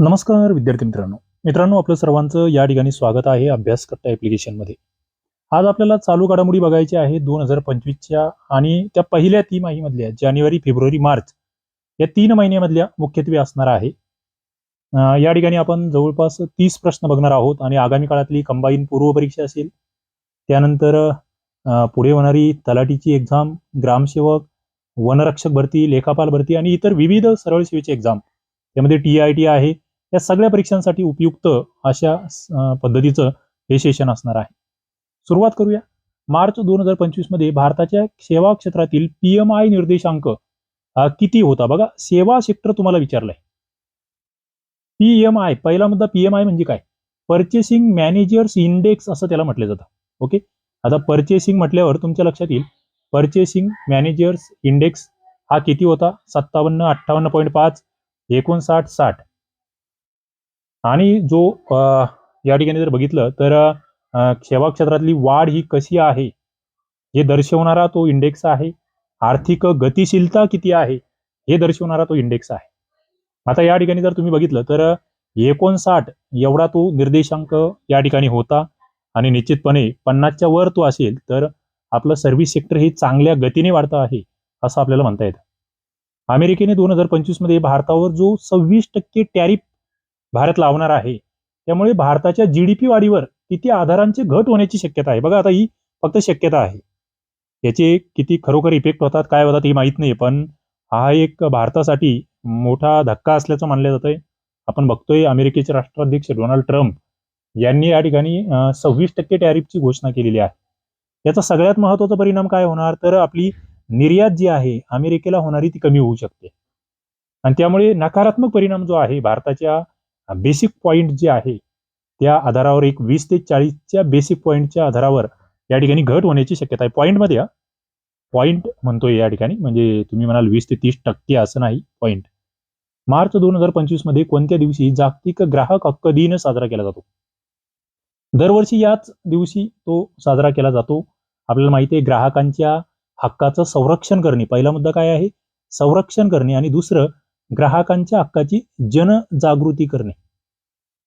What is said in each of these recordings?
नमस्कार विद्यार्थी मित्रांनो. मित्रांनो आपलं सर्वांचं या ठिकाणी स्वागत आहे अभ्यासकर्ता ॲप्लिकेशनमध्ये आज आपल्याला चालू घडामोडी बघायची आहे दोन हजार पंचवीसच्या आणि त्या पहिल्या तिमाहीमधल्या जानेवारी फेब्रुवारी मार्च या तीन महिन्यामधल्या मुख्यत्वे असणार आहे. या ठिकाणी आपण जवळपास तीस प्रश्न बघणार आहोत आणि आगामी काळातली कंबाईन पूर्व परीक्षा असेल त्यानंतर पुढे होणारी तलाटीची एक्झाम ग्रामसेवक वनरक्षक भरती लेखापाल भरती आणि इतर विविध सरळ सेवेची एक्झाम त्यामध्ये टी आय टी आहे या सगळ्या परीक्षांसाठी उपयुक्त अशा पद्धतीचं हे सेशन असणार आहे. सुरुवात करूया. मार्च दोन हजार पंचवीसमध्ये भारताच्या सेवा क्षेत्रातील पी एम आय निर्देशांक किती होता? बघा सेवा सेक्टर तुम्हाला विचारलंय. पी एम आय पहिला मुद्दा पी एम आय म्हणजे काय? परचेसिंग मॅनेजर्स इंडेक्स असं त्याला म्हटलं जातं. ओके? आता परचेसिंग म्हटल्यावर तुमच्या लक्षात येईल. परचेसिंग मॅनेजर्स इंडेक्स हा किती होता? सत्तावन्न अठ्ठावन्न पॉईंट पाच एकोणसाठ साठ. आणि जो या ठिकाणी जर बघितलं तर सेवा क्षेत्रातली वाढ ही कशी आहे? हे दर्शवणारा तो इंडेक्स आहे. आर्थिक गतिशीलता किती आहे? हे दर्शवणारा तो इंडेक्स आहे. आता या ठिकाणी जर तुम्ही बघितलं तर एकोणसाठ एवढा तो निर्देशांक या ठिकाणी होता. आणि निश्चितपणे पन्नासच्या वर तो असेल तर आपलं सर्व्हिस सेक्टर हे चांगल्या गतीने वाढतं आहे असं आपल्याला म्हणता येतं. अमेरिकेने दोन हजार पंचवीसमध्ये भारतावर जो सव्वीस टक्के टॅरिफ भारत लावणार आहे. त्यामुळे भारताच्या जीडीपी वाढीवर किती आधारांची घट होण्याची शक्यता आहे. बघा आता ही फक्त शक्यता आहे. याचे किती खरोखर इफेक्ट होतात काय होतात हे माहीत नाही पण हा एक भारतासाठी मोठा धक्का असल्याचं मानलं जातंय. आपण बघतोय अमेरिकेचे राष्ट्राध्यक्ष डोनाल्ड ट्रम्प यांनी या ठिकाणी सव्वीस टक्के टॅरिफची घोषणा केलेली आहे. याचा सगळ्यात महत्त्वाचा परिणाम काय होणार? तर आपली निर्यात जी आहे अमेरिकेला होणारी ती कमी होऊ शकते. आणि त्यामुळे नकारात्मक परिणाम जो आहे भारताच्या बेसिक पॉईंट जे आहे त्या आधारावर एक वीस ते चाळीसच्या बेसिक पॉईंटच्या आधारावर या ठिकाणी घट होण्याची शक्यता आहे. पॉईंटमध्ये पॉईंट म्हणतोय या ठिकाणी म्हणजे तुम्ही म्हणाल वीस ते तीस टक्के असं नाही पॉईंट मार्च दोन हजार पंचवीसमध्ये कोणत्या दिवशी जागतिक ग्राहक हक्क दिन साजरा केला जातो? दरवर्षी याच दिवशी तो साजरा केला जातो. आपल्याला माहिती आहे ग्राहकांच्या हक्काचं संरक्षण करणे पहिला मुद्दा काय आहे? संरक्षण करणे आणि दुसरं ग्राहकांच्या हक्काची जनजागृती करणे.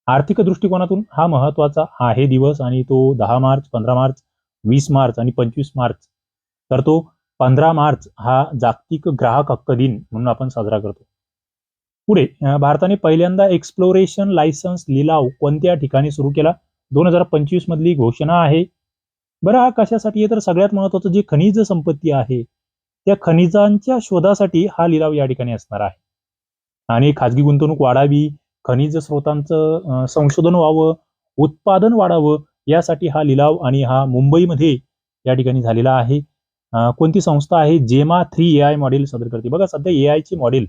आर्थिक दृष्टिकोनातून हा महत्त्वाचा आहे दिवस आणि तो दहा मार्च पंधरा मार्च वीस मार्च आणि पंचवीस मार्च. तर तो पंधरा मार्च हा जागतिक ग्राहक हक्क दिन म्हणून आपण साजरा करतो. पुढे भारताने पहिल्यांदा एक्सप्लोरेशन लायसन्स लिलाव कोणत्या ठिकाणी सुरू केला? दोन हजार पंचवीस मधली घोषणा आहे. बरं हा कशासाठी आहे? तर सगळ्यात महत्वाचं जे खनिज संपत्ती आहे त्या खनिजांच्या शोधासाठी हा लिलाव या ठिकाणी असणार आहे. आणि खाजगी गुंतवणूक वाढावी खनिज स्रोतांचं संशोधन व्हावं उत्पादन वाढावं यासाठी हा लिलाव आणि हा मुंबईमध्ये या ठिकाणी झालेला आहे. कोणती संस्था आहे? जेमा थ्री ए आय मॉडेल सादर करते. बघा सध्या ए आयची मॉडेल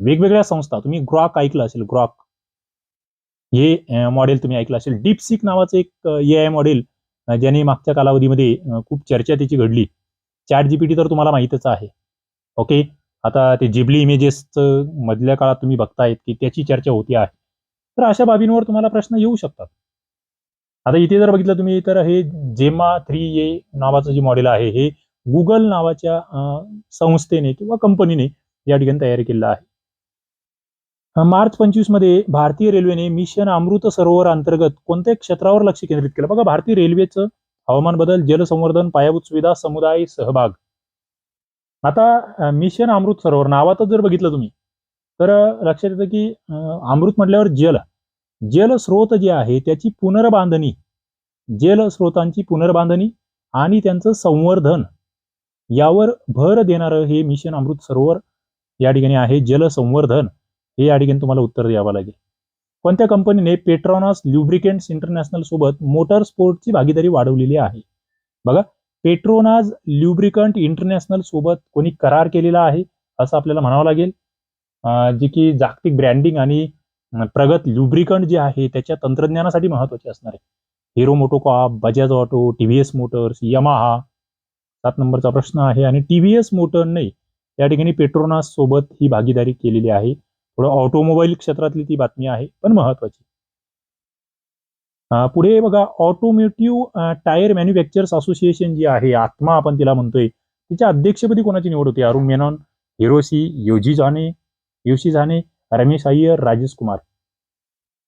वेगवेगळ्या संस्था तुम्ही ग्रॉक ऐकलं असेल ग्रॉक. हे मॉडेल तुम्ही ऐकलं असेल. डीपसिक नावाचं एक ए आय मॉडेल ज्याने मागच्या कालावधीमध्ये खूप चर्चा त्याची घडली. चॅट जीपीटी तर तुम्हाला माहितच आहे. ओके? आता ते जिबली इमेजेसचं मधल्या काळात तुम्ही बघतायत की त्याची चर्चा होती आहे. तर अशा बाबींवर तुम्हाला प्रश्न येऊ शकतात. आता इथे जर बघितलं तुम्ही तर हे जेमा थ्री ए नावाचं जे मॉडेल आहे हे गुगल नावाच्या संस्थेने किंवा कंपनीने या ठिकाणी तयार केलेलं आहे. मार्च पंचवीसमध्ये भारतीय रेल्वेने मिशन अमृत सरोवर अंतर्गत कोणत्या क्षेत्रावर लक्ष केंद्रित केलं. बघा भारतीय रेल्वेचं हवामान बदल जलसंवर्धन पायाभूत सुविधा समुदाय सहभाग. आता मिशन अमृत सरोवर नावातच जर बघितलं तुम्ही तर लक्षात येतं की अमृत म्हटल्यावर जल. जल स्रोत जे आहे त्याची पुनर्बांधणी. जल स्रोतांची पुनर्बांधणी आणि त्यांचं संवर्धन. यावर भर देणारं हे मिशन अमृत सरोवर या ठिकाणी आहे जल संवर्धन. हे या ठिकाणी तुम्हाला उत्तर द्यावं लागेल. कोणत्या कंपनीने पेट्रॉनॉस ल्युब्रिकेंट्स इंटरनॅशनल सोबत मोटर स्पोर्टची भागीदारी वाढवलेली आहे? बघा पेट्रोनाज ल्युब्रिकंट इंटरनॅशनल सोबत कोणी करार केलेला आहे असं आपल्याला म्हणावं लागेल. जे की जागतिक ब्रँडिंग आणि प्रगत ल्युब्रिकंट जे आहे त्याच्या तंत्रज्ञानासाठी महत्त्वाचे असणार आहे. Hero MotoCorp Bajaj auto T V S motors Yamaha सात नंबरचा प्रश्न आहे. आणि टी व्ही एस मोटरने या ठिकाणी पेट्रोनास सोबत ही भागीदारी केलेली आहे. थोडं ऑटोमोबाईल क्षेत्रातली ती बातमी आहे पण महत्वाची पुढे बघा ऑटोमेटिव्ह टायर मॅन्युफॅक्चर्स असोसिएशन जी आहे आत्मा आपण तिला म्हणतोय तिच्या अध्यक्षपदी कोणाची निवड होती? Arun Menon Hiroshi Yoshizane Yoshizane Ramesh Iyer Rajesh Kumar.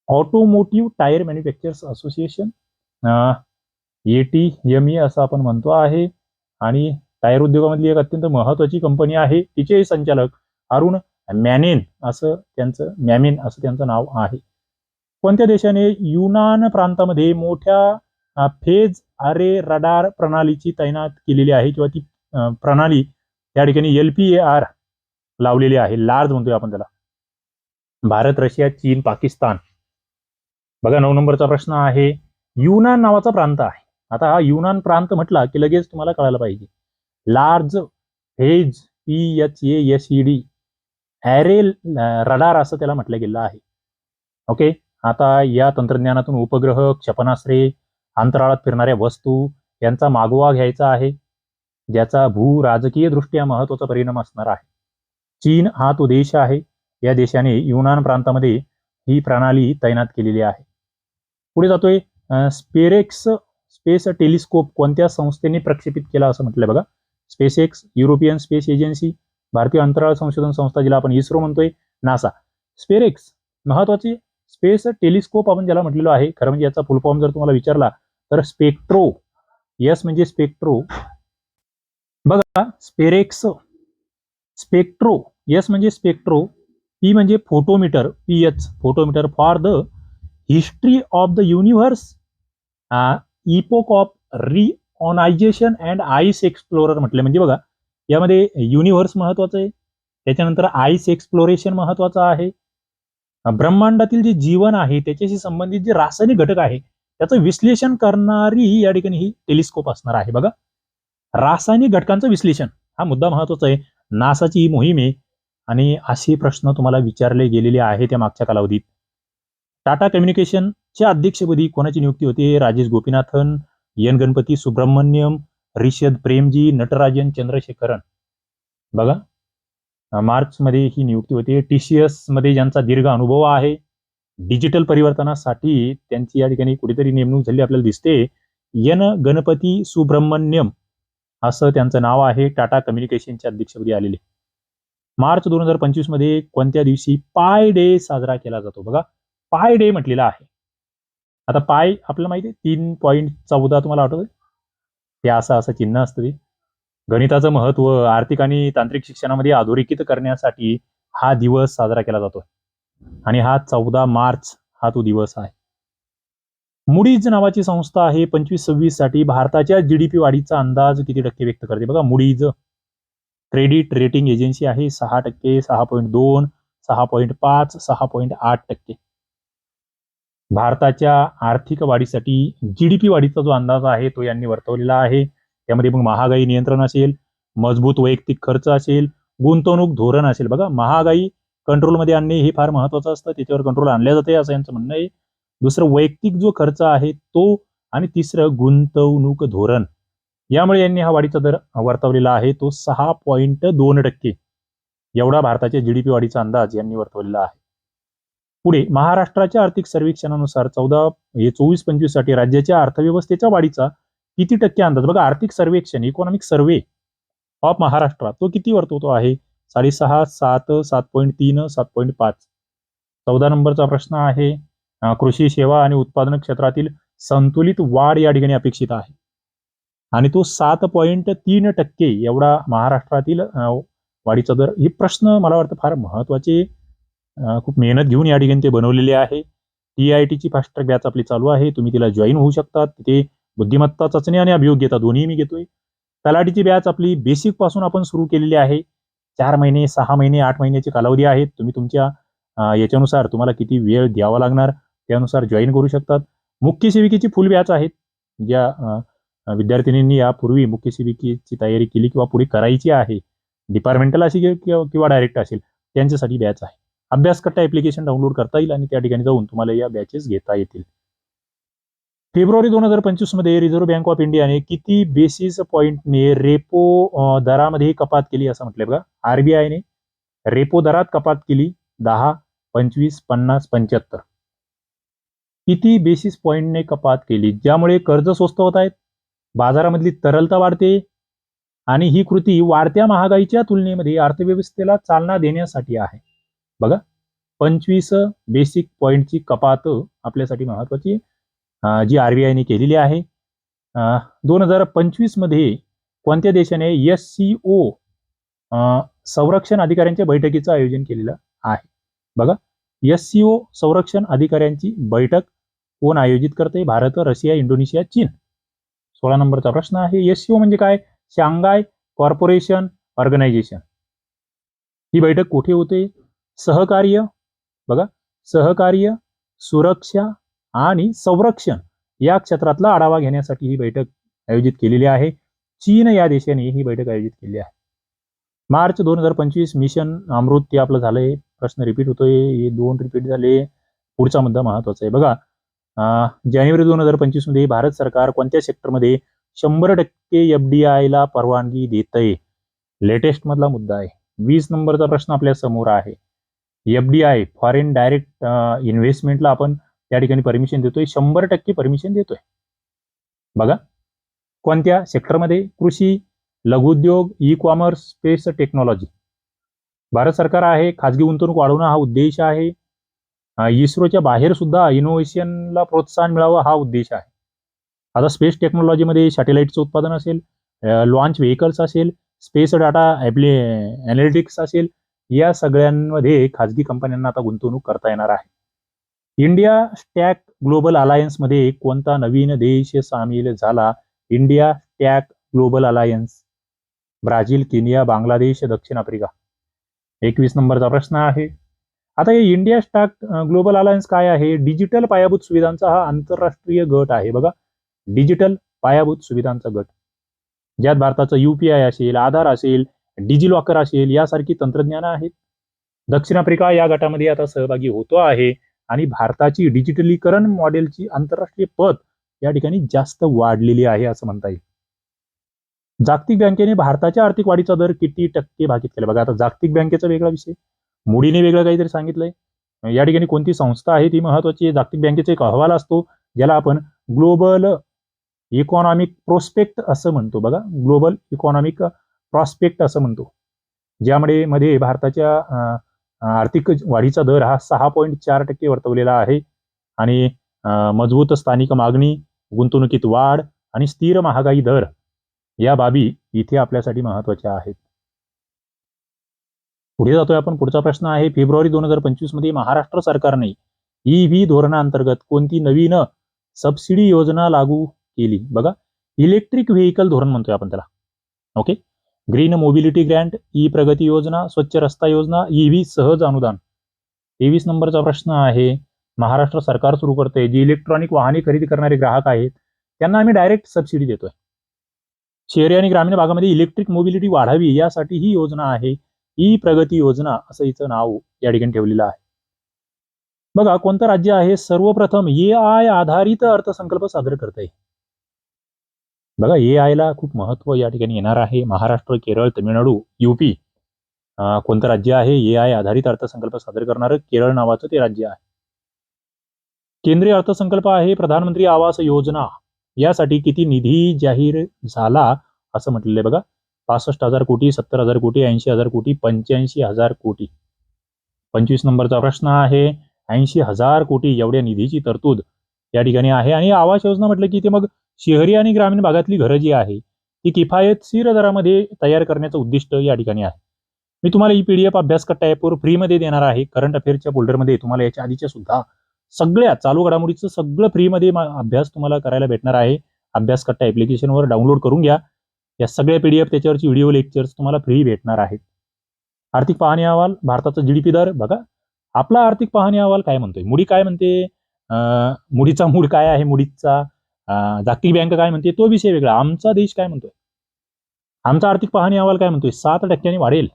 Automotive tyre manufacturers association A T M E असं आपण म्हणतो आहे. आणि टायर उद्योगामधली एक अत्यंत महत्वाची कंपनी आहे तिचे संचालक अरुण मॅनेन असं त्यांचं मॅमेन असं त्यांचं नाव आहे. कोणत्या देशाने युनान प्रांतामध्ये मोठ्या फेज अरे रडार प्रणालीची तैनात केलेली आहे किंवा ती प्रणाली त्या ठिकाणी एल पी ए आर लावलेली आहे लार्ज म्हणतोय आपण त्याला. भारत रशिया चीन पाकिस्तान. बघा नऊ नंबरचा प्रश्न आहे. युनान नावाचा प्रांत आहे. आता हा युनान प्रांत म्हटला की लगेच तुम्हाला कळायला पाहिजे. Large phase E H A S E D array radar असं त्याला म्हटलं गेलं आहे. ओके? आता या तंत्रज्ञानातून उपग्रह क्षेपणास्त्रे अंतराळात फिरणाऱ्या वस्तू यांचा मागोवा घ्यायचा आहे. ज्याचा भू राजकीय दृष्ट्या महत्त्वाचा परिणाम असणार आहे. चीन हा तो देश आहे. या देशाने युनान प्रांतामध्ये ही प्रणाली तैनात केलेली आहे. पुढे जातोय स्पेरेक्स स्पेस टेलिस्कोप कोणत्या संस्थेने प्रक्षेपित केला असं म्हटलंय बघा. स्पेसएक्स युरोपियन स्पेस एजन्सी भारतीय अंतराळ संशोधन संस्था जिला आपण इस्रो म्हणतोय नासा. स्पेरेक्स महत्वाची स्पेस टेलिस्कोप आपण ज्याला म्हटलेलो आहे खरं म्हणजे याचा फुल फॉर्म जर तुम्हाला विचारला तर स्पेक्ट्रो यस म्हणजे स्पेक्ट्रो. बघा स्पेरेक्स स्पेक्ट्रो यस म्हणजे स्पेक्ट्रो पी म्हणजे photometer P H photometer for the history of the universe epoch of reionization and ice explorer म्हटले. म्हणजे बघा यामध्ये युनिव्हर्स महत्वाचं आहे त्याच्यानंतर आईस एक्सप्लोरेशन महत्वाचं आहे ब्रह्मांडातील जे जीवन आहे त्याच्याशी संबंधित जे रासायनिक घटक आहे त्याचं विश्लेषण करणारी या ठिकाणी ही टेलिस्कोप असणार आहे. बघा रासायनिक घटकांचं विश्लेषण हा मुद्दा महत्त्वाचा आहे. नासाची ही मोहीम आहे आणि असे प्रश्न तुम्हाला विचारले गेलेले आहे त्या मागच्या कालावधीत. टाटा कम्युनिकेशनच्या अध्यक्षपदी कोणाची नियुक्ती होते? राजेश गोपीनाथन एन गणपती सुब्रमण्यम रिषद प्रेमजी नटराजन चंद्रशेखरन. बघा मार्चमध्ये ही नियुक्ती होते. टीसीएसमध्ये ज्यांचा दीर्घ अनुभव आहे डिजिटल परिवर्तनासाठी त्यांची या ठिकाणी कुठेतरी नेमणूक झाली आपल्याला दिसते. एन. गणपती सुब्रह्मण्यम असं त्यांचं नाव आहे. टाटा कम्युनिकेशनच्या अध्यक्षपदी आलेले. मार्च दोन हजार पंचवीसमध्ये कोणत्या दिवशी पाय डे साजरा केला जातो? बघा पाय डे म्हटलेला आहे. आता पाय आपल्याला माहिती आहे तीन पॉईंट चौदा तुम्हाला आठवतंय? ते असं असं चिन्ह असतं ते. गणिताचं महत्त्व आर्थिक आणि तांत्रिक शिक्षणामध्ये अधोरेखित करण्यासाठी हा दिवस साजरा केला जातो आणि हा चौदा मार्च हा तो दिवस आहे. मुडीज नावाची संस्था आहे पंचवीस सव्वीससाठी भारताच्या जीडीपी वाढीचा अंदाज किती टक्के व्यक्त करते? बघा मुडीज क्रेडिट रेटिंग एजन्सी आहे सहा टक्के सहा पॉईंट दोन सहा पॉईंट पाच सहा पॉईंट आठ टक्के. भारताच्या आर्थिक वाढीसाठी जीडीपी वाढीचा जो अंदाज आहे तो यांनी वर्तवलेला आहे. त्यामध्ये मग महागाई नियंत्रण असेल मजबूत वैयक्तिक खर्च असेल गुंतवणूक धोरण असेल. बघा महागाई कंट्रोलमध्ये आणणे हे फार महत्वाचं असतं त्याच्यावर कंट्रोल आणल्या जाते असं यांचं म्हणणं आहे. दुसरं वैयक्तिक जो खर्च आहे तो आणि तिसरं गुंतवणूक धोरण. यामुळे यांनी हा वाढीचा दर वर्तवलेला आहे तो सहा पॉईंट दोन टक्के. एवढा भारताच्या जीडीपी वाढीचा अंदाज यांनी वर्तवलेला आहे. पुढे महाराष्ट्राच्या आर्थिक सर्वेक्षणानुसार चौदा हे चोवीस पंचवीससाठी राज्याच्या अर्थव्यवस्थेच्या वाढीचा किती टक्के अंदाज? बघा आर्थिक सर्वेक्षण इकॉनॉमिक सर्वे ऑफ महाराष्ट्र तो किती वर्तवतो आहे? साडेसहा सात सात पॉईंट तीन सात पॉईंट पाच. चौदा नंबरचा प्रश्न आहे. कृषी सेवा आणि उत्पादन क्षेत्रातील संतुलित वाढ या ठिकाणी अपेक्षित आहे. आणि तो सात पॉईंट तीन टक्के एवढा महाराष्ट्रातील वाढीचा दर हे प्रश्न मला वाटतं फार महत्त्वाचे खूप मेहनत घेऊन या ठिकाणी ते बनवलेले आहे. टी आय टीची फास्ट ट्रॅक बॅच आपली चालू आहे. तुम्ही तिला जॉईन होऊ शकता तिथे बुद्धिमत्ता चाचणी आणि अभियोग्यता दोन्ही मी घेतोय. तलाठीची बॅच आपली बेसिकपासून आपण सुरू केलेली आहे. चार महिने सहा महिने आठ महिन्याची कालावधी आहेत तुम्ही तुमच्या याच्यानुसार तुम्हाला किती वेळ द्यावा लागणार त्यानुसार जॉईन करू शकतात. मुख्य सेविकेची फुल बॅच आहेत. ज्या विद्यार्थिनींनी यापूर्वी मुख्य सेविकेची तयारी केली किंवा पुढे करायची आहे. डिपार्टमेंटल अशी किंवा किंवा डायरेक्ट असेल त्यांच्यासाठी बॅच आहे. अभ्यासकट्टा ॲप्लिकेशन डाउनलोड करता येईल आणि त्या ठिकाणी जाऊन तुम्हाला या बॅचेस घेता येतील. फेब्रुवारी दोन हजार पंचवीसमध्ये रिझर्व्ह बँक ऑफ इंडियाने किती बेसिस पॉईंटने रेपो दरामध्ये कपात केली असं म्हटलंय बघा. आरबीआयने रेपो दरात कपात केली दहा पंचवीस पन्नास पंच्याहत्तर. किती बेसिस पॉईंटने कपात केली? ज्यामुळे कर्ज स्वस्त होत आहेत बाजारामधली तरलता वाढते आणि ही कृती वाढत्या महागाईच्या तुलनेमध्ये अर्थव्यवस्थेला चालना देण्यासाठी आहे. बघा पंचवीस बेसिक पॉईंटची कपात आपल्यासाठी महत्वाची आहे. जी आर बी आयने केलेली आहे. दोन हजार पंचवीसमध्ये कोणत्या देशाने एस सी ओ संरक्षण अधिकाऱ्यांच्या बैठकीचं आयोजन केलेलं आहे? बघा एस सी ओ संरक्षण अधिकाऱ्यांची बैठक कोण आयोजित करते भारत रशिया इंडोनेशिया चीन. सोळा नंबरचा प्रश्न आहे. एस सी ओ म्हणजे काय? Shanghai corporation organisation. ही बैठक कुठे होते? सहकार्य बघा सहकार्य सुरक्षा आणि संरक्षण या क्षेत्रातला आढावा घेण्यासाठी ही बैठक आयोजित केलेली आहे. चीन या देशाने ही बैठक आयोजित केली आहे. मार्च दोन हजार पंचवीस मिशन अमृत ते आपलं झालंय. प्रश्न रिपीट होतोय. हे दोन रिपीट झाले. पुढचा मुद्दा महत्त्वाचा आहे. बघा जानेवारी दोन हजार पंचवीसमध्ये भारत सरकार कोणत्या सेक्टरमध्ये शंभर टक्के एफ डी ला परवानगी देतंय? लेटेस्ट मधला मुद्दा आहे. वीस नंबरचा प्रश्न आपल्यासमोर आहे. F D I foreign direct इन्व्हेस्टमेंटला आपण त्या ठिकाणी परमिशन देतोय. शंभर टक्के परमिशन देतोय. बघा. कोणत्या सेक्टरमध्ये कृषी लघुउद्योग e commerce space technology Bharat सरकार आहे खाजगी गुंतवणूक वाढवणं हा उद्देश आहे. इस्रोच्या बाहेर सुद्धा इनोव्हेशनला प्रोत्साहन मिळावं हा उद्देश आहे. आता स्पेस टेक्नॉलॉजीमध्ये सॅटेलाईटचं उत्पादन असेल लॉन्च व्हेकल्स असेल स्पेस डाटा ॲप्ली ॲनालिटिक्स असेल या सगळ्यांमध्ये खाजगी कंपन्यांना आता गुंतवणूक करता येणार आहे. इंडिया स्टॅक ग्लोबल अलायन्समध्ये कोणता नवीन देश सामील झाला? India stack global alliance Brazil Kenya Bangladesh दक्षिण आफ्रिका. एकवीस नंबरचा प्रश्न आहे. आता हे इंडिया स्टॅक ग्लोबल अलायन्स काय आहे? डिजिटल पायाभूत सुविधांचा हा आंतरराष्ट्रीय गट आहे बघा. डिजिटल पायाभूत सुविधांचा गट. ज्यात भारताचं युपीआय असेल आधार असेल डिजी लॉकर असेल यासारखी तंत्रज्ञान आहेत. दक्षिण आफ्रिका या गटामध्ये आता सहभागी होतो आहे. आणि भारताची डिजिटलीकरण मॉडेलची आंतरराष्ट्रीय पत या ठिकाणी जास्त वाढलेली आहे असं म्हणता येईल. जागतिक बँकेने भारताच्या आर्थिक वाढीचा दर किती टक्के भाकीत केला? बघा आता जागतिक बँकेचा वेगळा विषय. मुडीने वेगळं काहीतरी सांगितलंय. या ठिकाणी कोणती संस्था आहे ती महत्वाची आहे? जागतिक बँकेचा एक अहवाल असतो ज्याला आपण ग्लोबल इकॉनॉमिक प्रोस्पेक्ट असं म्हणतो. बघा ग्लोबल इकॉनॉमिक प्रॉस्पेक्ट असं म्हणतो. ज्यामध्ये मध्ये भारताच्या आर्थिक वाढीचा दर हा सहा पॉईंट चार टक्के वर्तवलेला आहे. आणि मजबूत स्थानिक मागणी गुंतवणुकीत वाढ आणि स्थिर महागाई दर या बाबी इथे आपल्यासाठी महत्त्वाच्या आहेत. पुढे जातोय आपण. पुढचा प्रश्न आहे फेब्रुवारी दोन हजार पंचवीसमध्ये महाराष्ट्र सरकारने ई व्ही धोरणाअंतर्गत कोणती नवीन सबसिडी योजना लागू केली? बघा इलेक्ट्रिक व्हेकल धोरण म्हणतोय आपण त्याला. Okay? Green mobility grant E Pragati योजना स्वच्छ रस्ता योजना ई व्ही सहज अनुदान. तेवीस नंबरचा प्रश्न आहे महाराष्ट्र सरकार सुरू करते जी इलेक्ट्रॉनिक वाहने खरेदी करणारे ग्राहक आहेत त्यांना आम्ही डायरेक्ट सबसिडी देतोय. शहरी आणि ग्रामीण भागामध्ये इलेक्ट्रिक मोबिलिटी वाढावी यासाठी ही योजना आहे ई प्रगती योजना असं हिचं नाव या ठिकाणी ठेवलेलं आहे. बघा कोणतं राज्य आहे? सर्वप्रथम ए आय आधारित अर्थसंकल्प सादर करत आहे बघा ए आयला खूप महत्त्व या ठिकाणी येणार आहे. महाराष्ट्र केरळ तमिळनाडू युपी कोणतं राज्य आहे? ए आय आधारित अर्थसंकल्प सादर करणारं केरळ नावाचं ते राज्य आहे. केंद्रीय अर्थसंकल्प आहे प्रधानमंत्री आवास योजना. यासाठी किती निधी जाहीर झाला असं म्हटलेलं आहे बघा. पासष्ट हजार कोटी सत्तर हजार कोटी ऐंशी हजार कोटी पंच्याऐंशी हजार कोटी. पंचवीस नंबरचा प्रश्न आहे. ऐंशी हजार कोटी एवढ्या निधीची तरतूद या ठिकाणी आहे. आणि आवास योजना म्हटलं की ते मग शहरी आणि ग्रामीण भागातली घरं जी आहे ती किफायतशीर दरामध्ये तयार करण्याचं उद्दिष्ट या ठिकाणी आहे. मी तुम्हाला ही पीडीएफ अभ्यास कट्टा ॲपवर फ्रीमध्ये देणार आहे. करंट अफेअरच्या फोल्डरमध्ये तुम्हाला याच्या आधीच्या सुद्धा सगळ्या चालू घडामोडीचं सगळं फ्रीमध्ये अभ्यास तुम्हाला करायला भेटणार आहे. अभ्यास कट्टा ॲप्लिकेशनवर डाउनलोड करून घ्या. या सगळ्या पीडीएफ त्याच्यावरची व्हिडिओ लेक्चर्स तुम्हाला फ्री भेटणार आहेत. आर्थिक पाहणी अहवाल भारताचा जीडीपी दर बघा. आपला आर्थिक पाहणी अहवाल काय म्हणतोय? मुडी काय म्हणते? मुडीचा मूड काय आहे? मुडीचा जागतिक बँक काय म्हणते तो विषय वेगळा. आमचा देश काय म्हणतोय? आमचा आर्थिक पाहणी अहवाल काय म्हणतोय? सात टक्क्यांनी वाढेल.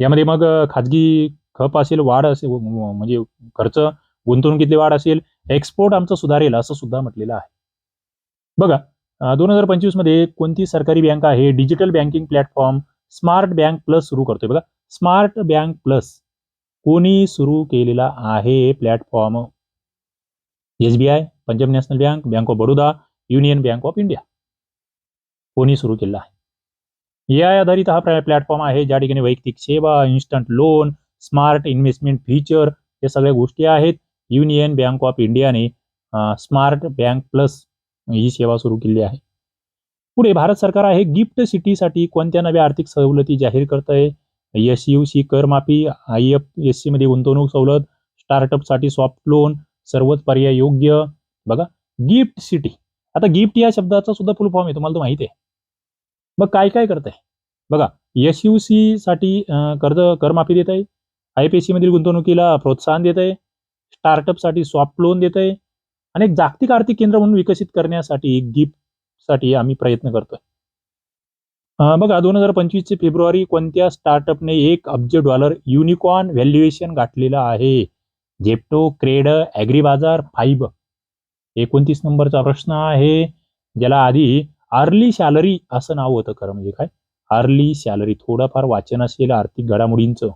यामध्ये मग खाजगी खप असेल वाढ असेल म्हणजे खर्च गुंतवणुकीतली वाढ असेल एक्सपोर्ट आमचं सुधारेल असं सुद्धा म्हटलेलं आहे. बघा दोन हजार पंचवीसमध्ये कोणती सरकारी बँक आहे? Digital banking platform smart bank plus सुरू करतोय. बघा स्मार्ट बँक प्लस कोणी सुरू केलेला आहे platform? SBI Punjab national bank bank of Baroda union bank of India. कोणी सुरू केलेला आहे? ए आय आधारित हा प्लॅटफॉर्म आहे ज्या ठिकाणी वैयक्तिक सेवा instant loan smart investment feature या सगळ्या गोष्टी आहेत. युनियन बँक ऑफ इंडियाने स्मार्ट बँक प्लस ही सेवा सुरू केली आहे. पुढे भारत सरकार आहे गिफ्ट सिटीसाठी कोणत्या नव्या आर्थिक सवलती जाहीर करत आहे एस यू सी कर माफी आय एफ एस सी मध्ये गुंतवणूक सवलत स्टार्टअपसाठी सॉफ्ट लोन सर्वच पर्याय योग्य बघा गिफ्ट सिटी आता गिफ्ट या शब्दाचा सुद्धा फुल फॉर्म आहे तुम्हाला तो माहिती आहे. मग काय काय करत आहे बघा एस यू सी साठी कर्ज करमाफी देत आहे आय पी एस सी मधील गुंतवणुकीला प्रोत्साहन देत आहे स्टार्टअपसाठी सॉफ्ट लोन देत आहे आणि एक जागतिक आर्थिक केंद्र म्हणून विकसित करण्यासाठी गिफ्टसाठी आम्ही प्रयत्न करतोय. बघा दोन हजार पंचवीसचे फेब्रुवारी कोणत्या स्टार्टअपने एक अब्ज डॉलर युनिकॉर्न व्हॅल्युएशन गाठलेलं आहे? जेप्टो क्रेड ॲग्री बाजार फाईब. एकोणतीस नंबरचा प्रश्न आहे ज्याला आधी अर्ली सॅलरी असं नाव होतं खरं म्हणजे काय? अर्ली सॅलरी थोडंफार वाचन असेल आर्थिक घडामोडींचं.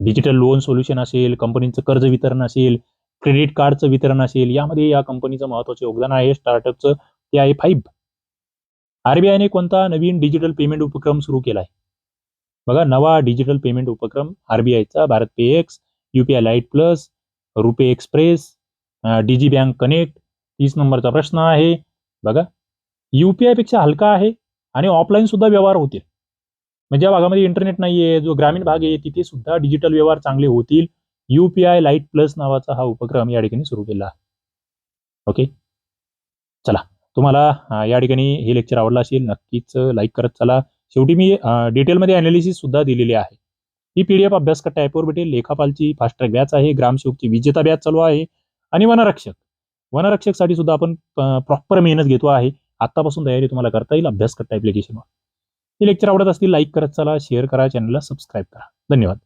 डिजिटल लोन सोल्युशन असेल कंपनीचं कर्ज वितरण असेल क्रेडिट कार्डचं वितरण असेल यामध्ये या कंपनीचं महत्वाचं योगदान आहे स्टार्टअपचं ते आहे फाईब. आरबीआयने कोणता नवीन डिजिटल पेमेंट उपक्रम सुरू केला आहे बघा नवा डिजिटल पेमेंट उपक्रम आरबीआयचा Bharat pay X UPI lite plus RuPay express DG bank connect तीस नंबरचा प्रश्न आहे. बघा युपीआयपेक्षा हलका आहे आणि ऑफलाईन सुद्धा व्यवहार होतील. म्हणजे ज्या भागामध्ये इंटरनेट नाहीये जो ग्रामीण भाग आहे तिथे सुद्धा डिजिटल व्यवहार चांगले होतील. युपीआय लाइट प्लस नावाचा हा उपक्रम या ठिकाणी सुरू केला. ओके? चला तुम्हाला या ठिकाणी हे लेक्चर आवडलं असेल नक्कीच लाईक करत चला. शेवटी मी डिटेलमध्ये अनालिसिस सुद्धा दिलेली आहे. ही पीडीएफ अभ्यास कट्टा ॲपवर भेटेल. लेखापालची फास्टट्रॅक बॅच आहे ग्रामसेवकची विजेता बॅच चालू आहे आणि वनरक्षक. वनरक्षकसाठी सुद्धा आपण प्रॉपर मेहनत घेतो आहे. आतापासून तयारी तुम्हाला करता येईल अभ्यासकट्ट ॲप्लिकेशनवर हे लेक्चर आवडत असतील लाईक करत चला शेअर करा चॅनलला सबस्क्राईब करा. धन्यवाद.